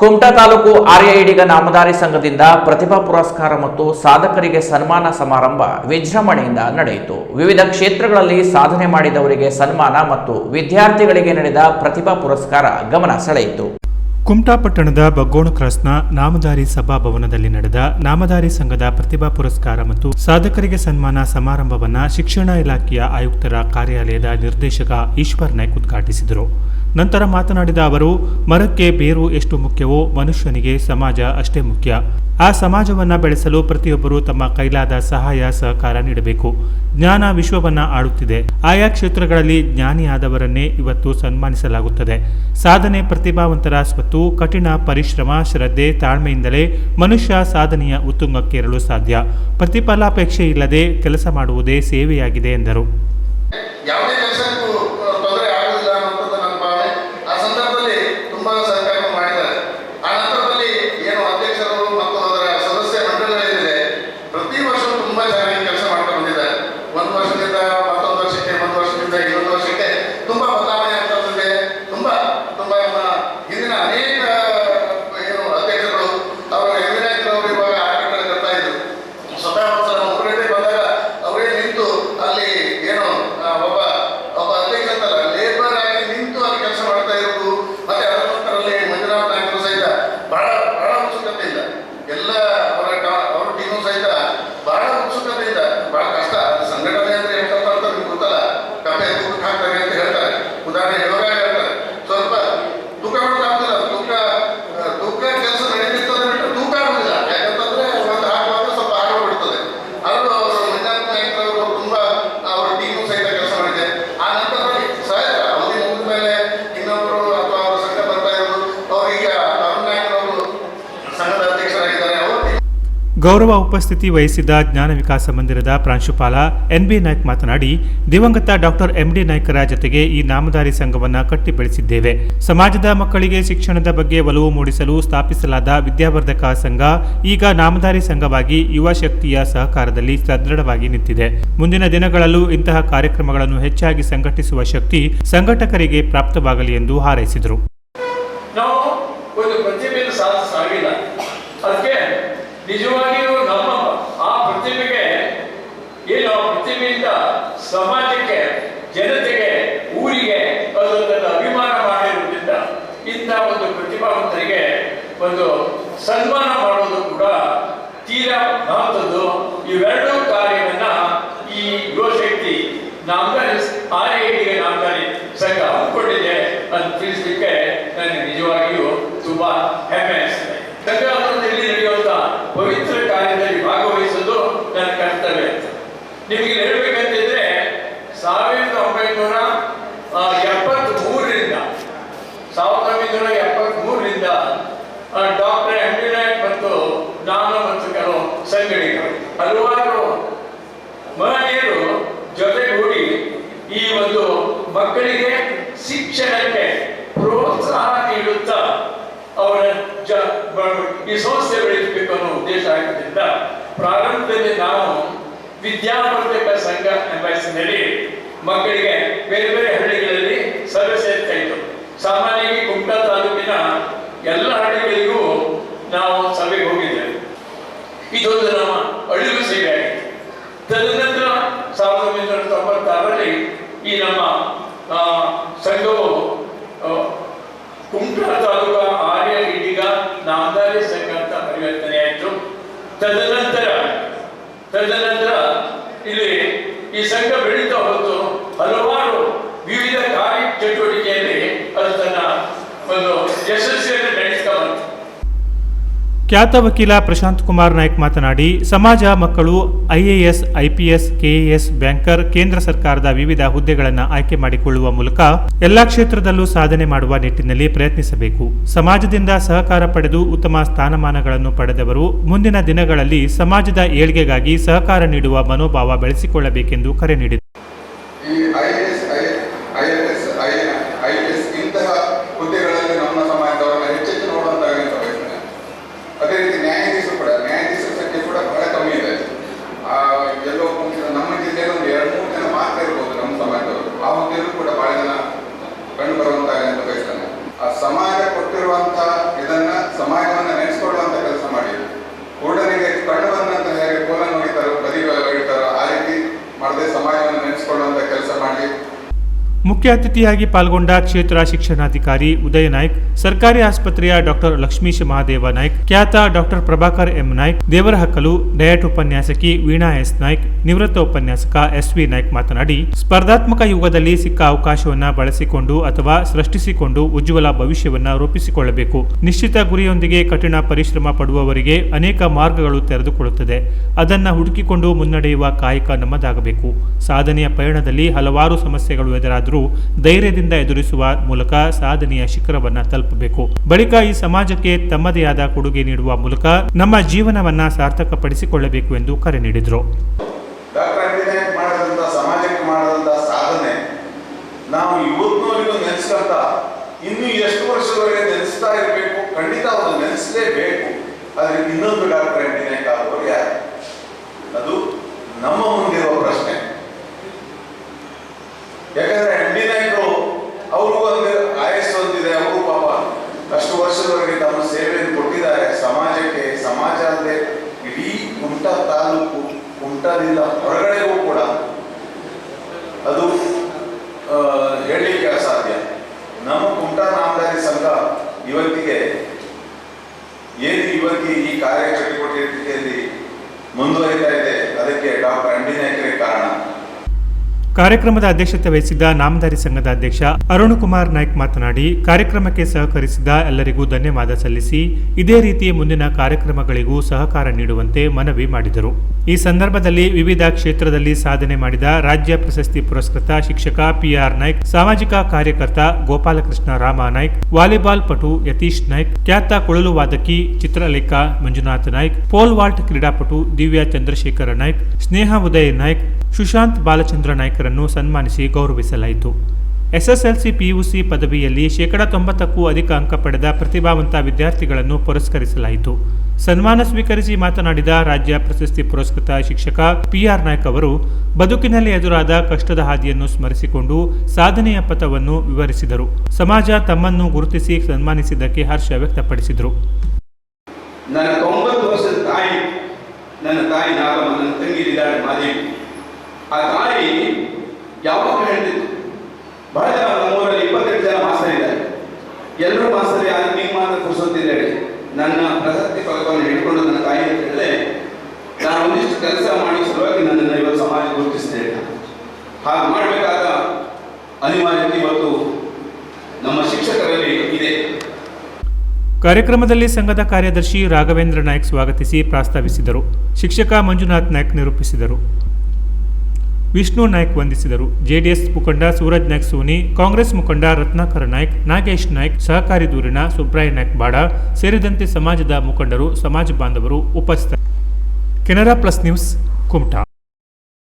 ಕುಮಟಾ ತಾಲೂಕು ಆರ್ಯ ಈಡಿಗ ನಾಮಧಾರಿ ಸಂಘದಿಂದ ಪ್ರತಿಭಾ ಪುರಸ್ಕಾರ ಮತ್ತು ಸಾಧಕರಿಗೆ ಸನ್ಮಾನ ಸಮಾರಂಭ ವಿಜೃಂಭಣೆಯಿಂದ ನಡೆಯಿತು. ವಿವಿಧ ಕ್ಷೇತ್ರಗಳಲ್ಲಿ ಸಾಧನೆ ಮಾಡಿದವರಿಗೆ ಸನ್ಮಾನ ಮತ್ತು ವಿದ್ಯಾರ್ಥಿಗಳಿಗೆ ನಡೆದ ಪ್ರತಿಭಾ ಪುರಸ್ಕಾರ ಗಮನ ಸೆಳೆಯಿತು. ಕುಮಟಾ ಪಟ್ಟಣದ ಬಗ್ಗೋಣ ಕ್ರಾಸ್ನ ನಾಮಧಾರಿ ಸಭಾಭವನದಲ್ಲಿ ನಡೆದ ನಾಮಧಾರಿ ಸಂಘದ ಪ್ರತಿಭಾ ಪುರಸ್ಕಾರ ಮತ್ತು ಸಾಧಕರಿಗೆ ಸನ್ಮಾನ ಸಮಾರಂಭವನ್ನು ಶಿಕ್ಷಣ ಇಲಾಖೆಯ ಆಯುಕ್ತರ ಕಾರ್ಯಾಲಯದ ನಿರ್ದೇಶಕ ಈಶ್ವರ್ ನಾಯ್ಕ್ ಉದ್ಘಾಟಿಸಿದರು. ನಂತರ ಮಾತನಾಡಿದ ಅವರು, ಮರಕ್ಕೆ ಬೇರು ಎಷ್ಟು ಮುಖ್ಯವೋ ಮನುಷ್ಯನಿಗೆ ಸಮಾಜ ಅಷ್ಟೇ ಮುಖ್ಯ. ಆ ಸಮಾಜವನ್ನ ಬೆಳೆಸಲು ಪ್ರತಿಯೊಬ್ಬರು ತಮ್ಮ ಕೈಲಾದ ಸಹಾಯ, ಸಹಕಾರ ನೀಡಬೇಕು. ಜ್ಞಾನ ವಿಶ್ವವನ್ನ ಆಡುತ್ತಿದೆ ಆಯಾ ಕ್ಷೇತ್ರಗಳಲ್ಲಿ ಜ್ಞಾನಿಯಾದವರನ್ನೇ ಇವತ್ತು ಸನ್ಮಾನಿಸಲಾಗುತ್ತದೆ. ಸಾಧನೆ ಪ್ರತಿಭಾವಂತರ ಸ್ವತ್ತು, ಕಠಿಣ ಪರಿಶ್ರಮ, ಶ್ರದ್ಧೆ, ತಾಳ್ಮೆಯಿಂದಲೇ ಮನುಷ್ಯ ಸಾಧನೆಯ ಉತ್ತುಂಗಕ್ಕೇರಲು ಸಾಧ್ಯ. ಪ್ರತಿಫಲಾಪೇಕ್ಷೆ ಇಲ್ಲದೆ ಕೆಲಸ ಮಾಡುವುದೇ ಸೇವೆಯಾಗಿದೆ ಎಂದರು. ಗೌರವ ಉಪಸ್ಥಿತಿ ವಹಿಸಿದ ಜ್ಞಾನ ವಿಕಾಸ ಮಂದಿರದ ಪ್ರಾಂಶುಪಾಲ ಎನ್ಬಿ ನಾಯ್ಕ್ ಮಾತನಾಡಿ, ದಿವಂಗತ ಡಾಕ್ಟರ್ ಎಂಡಿ ನಾಯ್ಕರ ಜೊತೆಗೆ ಈ ನಾಮಧಾರಿ ಸಂಘವನ್ನು ಕಟ್ಟಿ ಬೆಳೆಸಿದ್ದೇವೆ ಸಮಾಜದ ಮಕ್ಕಳಿಗೆ ಶಿಕ್ಷಣದ ಬಗ್ಗೆ ಒಲವು ಮೂಡಿಸಲು ಸ್ಥಾಪಿಸಲಾದ ವಿದ್ಯಾವರ್ಧಕ ಸಂಘ ಈಗ ನಾಮಧಾರಿ ಸಂಘವಾಗಿ ಯುವ ಶಕ್ತಿಯ ಸಹಕಾರದಲ್ಲಿ ಸದೃಢವಾಗಿ ನಿಂತಿದೆ. ಮುಂದಿನ ದಿನಗಳಲ್ಲೂ ಇಂತಹ ಕಾರ್ಯಕ್ರಮಗಳನ್ನು ಹೆಚ್ಚಾಗಿ ಸಂಘಟಿಸುವ ಶಕ್ತಿ ಸಂಘಟಕರಿಗೆ ಪ್ರಾಪ್ತವಾಗಲಿ ಎಂದು ಹಾರೈಸಿದರು ನಾವು ಒಂದು ಪ್ರತಿಭೆಯನ್ನು ಸಾಧಿಸಾಗಿಲ್ಲ ಅದಕ್ಕೆ ನಿಜವಾಗಿಯೂ ನಮ್ಮ ಆ ಪ್ರತಿಭೆಗೆ ಆ ಸಮಾಜಕ್ಕೆ, ಜನತೆಗೆ, ಊರಿಗೆ ಅದೊಂದನ್ನು ಅಭಿಮಾನ ಮಾಡಿರುವುದರಿಂದ ಇಂಥ ಒಂದು ಪ್ರತಿಭಾವಂತರಿಗೆ ಒಂದು ಸನ್ಮಾನ ಮಾಡೋದು ಕೂಡ ತೀರಾ ಮಹತ್ವದ್ದು. ಇವೆರಡೂ ಕಾರ್ಯವನ್ನ ಈ ಯುವಶಕ್ತಿ ನಾಮದಾರಿ ಆರ್ಯ ನಾಮದಾರಿ ಸಂಘ ಹಮ್ಮಿಕೊಂಡಿದೆ ಅಂತ ತಿಳಿಸಲಿಕ್ಕೆ ನನಗೆ ನಿಜವಾಗಿಯೂ ತುಂಬಾ ಹೆಮ್ಮೆ ಅನಿಸ್ತದೆ ಸಂಘದಲ್ಲಿ ನಿಮಗೆ ಹೇಳಬೇಕಂತಿದ್ರೆ ಸಾವಿರದ ಒಂಬೈನೂರ ಎಪ್ಪತ್ತ್ ಮೂರರಿಂದ ಸಾವಿರದ ಒಂಬೈನೂರ ಎಪ್ಪತ್ತ್ ಮೂರರಿಂದ ಡಾಕ್ಟರ್ ಎಂ ಡಿ ನಾಯಕ್ ಮತ್ತು ನಾನು ಮತ್ತು ಕೆಲವು ಸಂಘಟಕರು ಹಲವಾರು ಮಹನೀಯರು ಜೊತೆಗೂಡಿ ಈ ಒಂದು ಮಕ್ಕಳಿಗೆ ಶಿಕ್ಷಣಕ್ಕೆ ಪ್ರೋತ್ಸಾಹ ನೀಡುತ್ತಾ ಅವರ ಈ ಸಂಸ್ಥೆ ಬೆಳೆಸಬೇಕು ಅನ್ನೋ ಉದ್ದೇಶ ಆಗಿದ್ದರಿಂದ ಪ್ರಾರಂಭದಲ್ಲಿ ನಾವು ವಿದ್ಯಾವರ್ಧಕ ಸಂಘ ಎಂಬ ಹೆಸರಿನಲ್ಲಿ ಮಕ್ಕಳಿಗೆ ಬೇರೆ ಬೇರೆ ಹಳ್ಳಿಗಳಲ್ಲಿ ಸರ್ವೆ ಸೇರ್ತಾ ಇತ್ತು. ಸಾಮಾನ್ಯವಾಗಿ ಕುಮಟಾ ತಾಲೂಕಿನ ಎಲ್ಲ ಹಳ್ಳಿಗಳಿಗೂ ನಾವು ಸಭೆಗೆ ಹೋಗಿದ್ದೇವೆ. ಇದೊಂದು ನಮ್ಮ ಅಳಿವು ಸೇವೆ ಆಗಿತ್ತು. ತದನಂತರ ಸಾವಿರದ ಒಂಬೈನೂರ ತೊಂಬತ್ತಾರರಲ್ಲಿ ಈ ನಮ್ಮ ಸಂಘವು ಕುಮಟಾ ತಾಲೂಕಾ ಆರ್ಯ ಇಡೀಗ ನಾಮದಾರಿ ಸಂಘ ಅಂತ ಪರಿವರ್ತನೆ ಆಯಿತು ತದನಂತರ ತದನಂತರ ಇಲ್ಲಿ ಈ ಸಂಘ ಬೆಳೀತಾ ಹೋತು ಹಲವಾರು ವಿವಿಧ ಕಾರ್ಯ ಚಟುವಟಿಕೆಯಲ್ಲಿ ಅದು ತನ್ನ ಒಂದು ಯಶಸ್ವಿಯನ್ನು ನಡೆಸ್ತಾ ಬಂತು ಖ್ಯಾತ ವಕೀಲ ಪ್ರಶಾಂತ್ ಕುಮಾರ್ ನಾಯ್ಕ್ ಮಾತನಾಡಿ, ಸಮಾಜ ಮಕ್ಕಳು, ಐಎಎಸ್, ಐಪಿಎಸ್, ಕೆಎಎಸ್ ಬ್ಯಾಂಕರ್, ಕೇಂದ್ರ ಸರ್ಕಾರದ ವಿವಿಧ ಹುದ್ದೆಗಳನ್ನು ಆಯ್ಕೆ ಮಾಡಿಕೊಳ್ಳುವ ಮೂಲಕ ಎಲ್ಲಾ ಕ್ಷೇತ್ರದಲ್ಲೂ ಸಾಧನೆ ಮಾಡುವ ನಿಟ್ಟಿನಲ್ಲಿ ಪ್ರಯತ್ನಿಸಬೇಕು. ಸಮಾಜದಿಂದ ಸಹಕಾರ ಪಡೆದು ಉತ್ತಮ ಸ್ಥಾನಮಾನಗಳನ್ನು ಪಡೆದವರು ಮುಂದಿನ ದಿನಗಳಲ್ಲಿ ಸಮಾಜದ ಏಳ್ಗೆಗಾಗಿ ಸಹಕಾರ ನೀಡುವ ಮನೋಭಾವ ಬೆಳೆಸಿಕೊಳ್ಳಬೇಕೆಂದು ಕರೆ ನೀಡಿದರು. ಸಮಾಜ ಕೊಟ್ಟಿರುವಂತ ಇದನ್ನ ಸಮಾಜವನ್ನ ನೆನೆಸ್ಕೊಳ್ಳುವಂತ ಕೆಲಸ ಮಾಡಿದ್ರು ಕೂಡನಿಗೆ ಕಣ್ಣುವನ್ನಂತ ಹೇಗೆ ಕೋಲನ್ನು ಹೊಡಿತಾರೋ ಬದಿ ಹೊಡಿತಾರೋ, ಆ ರೀತಿ ಮಾಡದೆ ಸಮಾಜವನ್ನು ನೆನೆಸ್ಕೊಳ್ಳುವಂತ ಕೆಲಸ ಮಾಡಿ. ಮುಖ್ಯ ಅತಿಥಿಯಾಗಿ ಪಾಲ್ಗೊಂಡ ಕ್ಷೇತ್ರ ಶಿಕ್ಷಣಾಧಿಕಾರಿ ಉದಯ ನಾಯ್ಕ್, ಸರ್ಕಾರಿ ಆಸ್ಪತ್ರೆಯ ಡಾಕ್ಟರ್ ಲಕ್ಷ್ಮೀಶ್ ಮಹಾದೇವ ನಾಯ್ಕ್, ಖ್ಯಾತ doctor Prabhakar M Naik, Devarahakkalu diet ಉಪನ್ಯಾಸಕಿ ವೀಣಾ ಎಸ್ ನಾಯ್ಕ್ ನಿವೃತ್ತ ಉಪನ್ಯಾಸಕ ಎಸ್ ವಿ ನಾಯ್ಕ್ ಮಾತನಾಡಿ, ಸ್ಪರ್ಧಾತ್ಮಕ ಯುಗದಲ್ಲಿ ಸಿಕ್ಕ ಅವಕಾಶವನ್ನ ಬಳಸಿಕೊಂಡು ಅಥವಾ ಸೃಷ್ಟಿಸಿಕೊಂಡು ಉಜ್ವಲ ಭವಿಷ್ಯವನ್ನ ರೂಪಿಸಿಕೊಳ್ಳಬೇಕು. ನಿಶ್ಚಿತ ಗುರಿಯೊಂದಿಗೆ ಕಠಿಣ ಪರಿಶ್ರಮ ಪಡುವವರಿಗೆ ಅನೇಕ ಮಾರ್ಗಗಳು ತೆರೆದುಕೊಳ್ಳುತ್ತದೆ. ಅದನ್ನ ಹುಡುಕಿಕೊಂಡು ಮುನ್ನಡೆಯುವ ಕಾಯಕ ನಮ್ಮದಾಗಬೇಕು. ಸಾಧನೆಯ ಪಯಣದಲ್ಲಿ ಹಲವಾರು ಸಮಸ್ಯೆಗಳು ಎದುರಾದರೂ ಧೈರ್ಯದಿಂದ ಎದುರಿಸುವ ಮೂಲಕ ಸಾಧನೆಯ ಶಿಖರವನ್ನು ತಲುಪಬೇಕು. ಬಳಿಕ ಈ ಸಮಾಜಕ್ಕೆ ತಮ್ಮದೇ ಆದ ಕೊಡುಗೆ ನೀಡುವ ಮೂಲಕ ನಮ್ಮ ಜೀವನವನ್ನ ಸಾರ್ಥಕಪಡಿಸಿಕೊಳ್ಳಬೇಕು ಎಂದು ಕರೆ ನೀಡಿದರು. ನಾವು ಇನ್ನು ಎಷ್ಟು ವರ್ಷದವರೆಗೆ ನೆನೆಸ್ತಾ ಇರಬೇಕು, ಖಂಡಿತ ಅವರು ನೆನೆಸಲೇಬೇಕು. ಆದರೆ ಇನ್ನೊಂದು ಡಾಕ್ಟರ್ ಅಂಬಿನಾಯಕ್ ಅವರು ಯಾರು ಅದು ನಮ್ಮ ಮುಂದಿರುವ ಪ್ರಶ್ನೆ ಯಾಕಂದ್ರೆ ಅಂಡಿ ನಾಯಕರು ಅವ್ರಿಗೂ ಒಂದು ಆಯಸ್ಸು ಹೊಂದಿದೆ ಅವರು ಪಾಪ ಅಷ್ಟು ವರ್ಷದವರೆಗೆ ತಮ್ಮ ಸೇವೆಯನ್ನು ಕೊಟ್ಟಿದ್ದಾರೆ ಸಮಾಜಕ್ಕೆ ಸಮಾಜ ಅಲ್ಲದೆ ಇಡೀ ಕುಮಟ ತಾಲೂಕು ಕುಮಟದಿಂದ ಹೊರಗಡೆಗೂ ಕೂಡ ಅದು ಹೇಳಲಿಕ್ಕೆ ಅಸಾಧ್ಯ. ನಮ್ಮ ಕುಮಟಾ ನಾಮದಾರಿ ಸಂಘ ಇವತ್ತಿಗೆ ಏನು ಇವತ್ತಿಗೆ ಈ ಕಾರ್ಯ ಚಟುವಟಿಕೆಯಲ್ಲಿ ಮುಂದುವರಿತಾ ಇದೆ, ಅದಕ್ಕೆ ಡಾಕ್ಟರ್ ಅಂಡಿನಾಯ್ಕರೇ ಕಾರಣ. ಕಾರ್ಯಕ್ರಮದ ಅಧ್ಯಕ್ಷತೆ ವಹಿಸಿದ್ದ ನಾಮದಾರಿ ಸಂಘದ ಅಧ್ಯಕ್ಷ ಅರುಣ್ ಕುಮಾರ್ ನಾಯ್ಕ್ ಮಾತನಾಡಿ, ಕಾರ್ಯಕ್ರಮಕ್ಕೆ ಸಹಕರಿಸಿದ ಎಲ್ಲರಿಗೂ ಧನ್ಯವಾದ ಸಲ್ಲಿಸಿ, ಇದೇ ರೀತಿ ಮುಂದಿನ ಕಾರ್ಯಕ್ರಮಗಳಿಗೂ ಸಹಕಾರ ನೀಡುವಂತೆ ಮನವಿ ಮಾಡಿದರು. ಈ ಸಂದರ್ಭದಲ್ಲಿ ವಿವಿಧ ಕ್ಷೇತ್ರದಲ್ಲಿ ಸಾಧನೆ ಮಾಡಿದ ರಾಜ್ಯ ಪ್ರಶಸ್ತಿ ಪುರಸ್ಕೃತ ಶಿಕ್ಷಕ ಪಿಆರ್ ನಾಯ್ಕ್, ಸಾಮಾಜಿಕ ಕಾರ್ಯಕರ್ತ ಗೋಪಾಲಕೃಷ್ಣ ರಾಮ ನಾಯ್ಕ್, ವಾಲಿಬಾಲ್ ಪಟು ಯತೀಶ್ ನಾಯ್ಕ್, ಖ್ಯಾತ ಕೊಳಲು ವಾದಕಿ ಚಿತ್ರಲೇಖ ಮಂಜುನಾಥ್ ನಾಯ್ಕ್, ಪೋಲ್ ವಾಲ್ಟ್ ಕ್ರೀಡಾಪಟು ದಿವ್ಯಾ ಚಂದ್ರಶೇಖರ ನಾಯ್ಕ್, ಸ್ನೇಹ ಉದಯ್ ನಾಯ್ಕ್, ಸುಶಾಂತ್ ಬಾಲಚಂದ್ರ ನಾಯ್ಕರನ್ನು ಸನ್ಮಾನಿಸಿ ಗೌರವಿಸಲಾಯಿತು. ಎಸ್ಎಸ್ಎಲ್ಸಿ ಪಿಯುಸಿ ಪದವಿಯಲ್ಲಿ ಶೇಕಡ ತೊಂಬತ್ತಕ್ಕೂ ಅಧಿಕ ಅಂಕ ಪಡೆದ ಪ್ರತಿಭಾವಂತ ವಿದ್ಯಾರ್ಥಿಗಳನ್ನು ಪುರಸ್ಕರಿಸಲಾಯಿತು. ಸನ್ಮಾನ ಸ್ವೀಕರಿಸಿ ಮಾತನಾಡಿದ ರಾಜ್ಯ ಪ್ರಶಸ್ತಿ ಪುರಸ್ಕೃತ ಶಿಕ್ಷಕ ಪಿಆರ್ ನಾಯ್ಕ್ ಅವರು, ಬದುಕಿನಲ್ಲಿ ಎದುರಾದ ಕಷ್ಟದ ಹಾದಿಯನ್ನು ಸ್ಮರಿಸಿಕೊಂಡು ಸಾಧನೆಯ ಪಥವನ್ನು ವಿವರಿಸಿದರು. ಸಮಾಜ ತಮ್ಮನ್ನು ಗುರುತಿಸಿ ಸನ್ಮಾನಿಸಿದ್ದಕ್ಕೆ ಹರ್ಷ ವ್ಯಕ್ತಪಡಿಸಿದರು. ನನ್ನ ಯಾವಾಗ ಹೇಳ್ತಿತ್ತು ಬಹಳ ಜನ ನಮ್ಮೂರಲ್ಲಿ ಇಪ್ಪತ್ತೆಂಟು ಜನ ಮಾಸ್ತರ್ ಇದ್ದಾರೆ. ಎಲ್ಲರೂ ಮಾಸ್ತರ್ ಯಾರು? ನೀವು ಮಾತ್ರ ಕುರಿಸೋತಿಲ್ಲ ನನ್ನ ಪ್ರಸಕ್ತಿ ಪದಕವನ್ನು ಹಿಡ್ಕೊಂಡು ನನ್ನ ತಾಯಿ ಅಂತ ಹೇಳಿದ್ರೆ, ನಾನು ಒಂದಿಷ್ಟು ಕೆಲಸ ಮಾಡಿ ಸಲುವಾಗಿ ನನ್ನನ್ನು ಇವತ್ತು ಸಮಾಜ ಗುರುತಿಸಿದೆ ಹಾಗೆ ಮಾಡಬೇಕಾದ ಅನಿವಾರ್ಯತೆ ಇವತ್ತು ನಮ್ಮ ಶಿಕ್ಷಕರಲ್ಲಿ ಇದೆ. ಕಾರ್ಯಕ್ರಮದಲ್ಲಿ ಸಂಘದ ಕಾರ್ಯದರ್ಶಿ ರಾಘವೇಂದ್ರ ನಾಯ್ಕ್ ಸ್ವಾಗತಿಸಿ ಪ್ರಸ್ತಾವಿಸಿದರು. ಶಿಕ್ಷಕ ಮಂಜುನಾಥ್ ನಾಯ್ಕ್ ನಿರೂಪಿಸಿದರು. ವಿಷ್ಣು ನಾಯ್ಕ್ ವಂದಿಸಿದರು. ಜೆಡಿಎಸ್ ಮುಖಂಡ ಸೂರಜ್ ನಾಯ್ಕ್ ಸೋನಿ, ಕಾಂಗ್ರೆಸ್ ಮುಖಂಡ ರತ್ನಾಕರ ನಾಯ್ಕ್, ನಾಗೇಶ್ ನಾಯ್ಕ್, ಸಹಕಾರಿ ದೂರಿನ ಸುಬ್ರಾಯ ನಾಯ್ಕ್ ಬಾಡ ಸೇರಿದಂತೆ ಸಮಾಜದ ಮುಖಂಡರು, ಸಮಾಜ ಬಾಂಧವರು ಉಪಸ್ಥಿತ ಕೆನರಾ ಪ್ಲಸ್ ನ್ಯೂಸ್ ಕುಮಟಾ.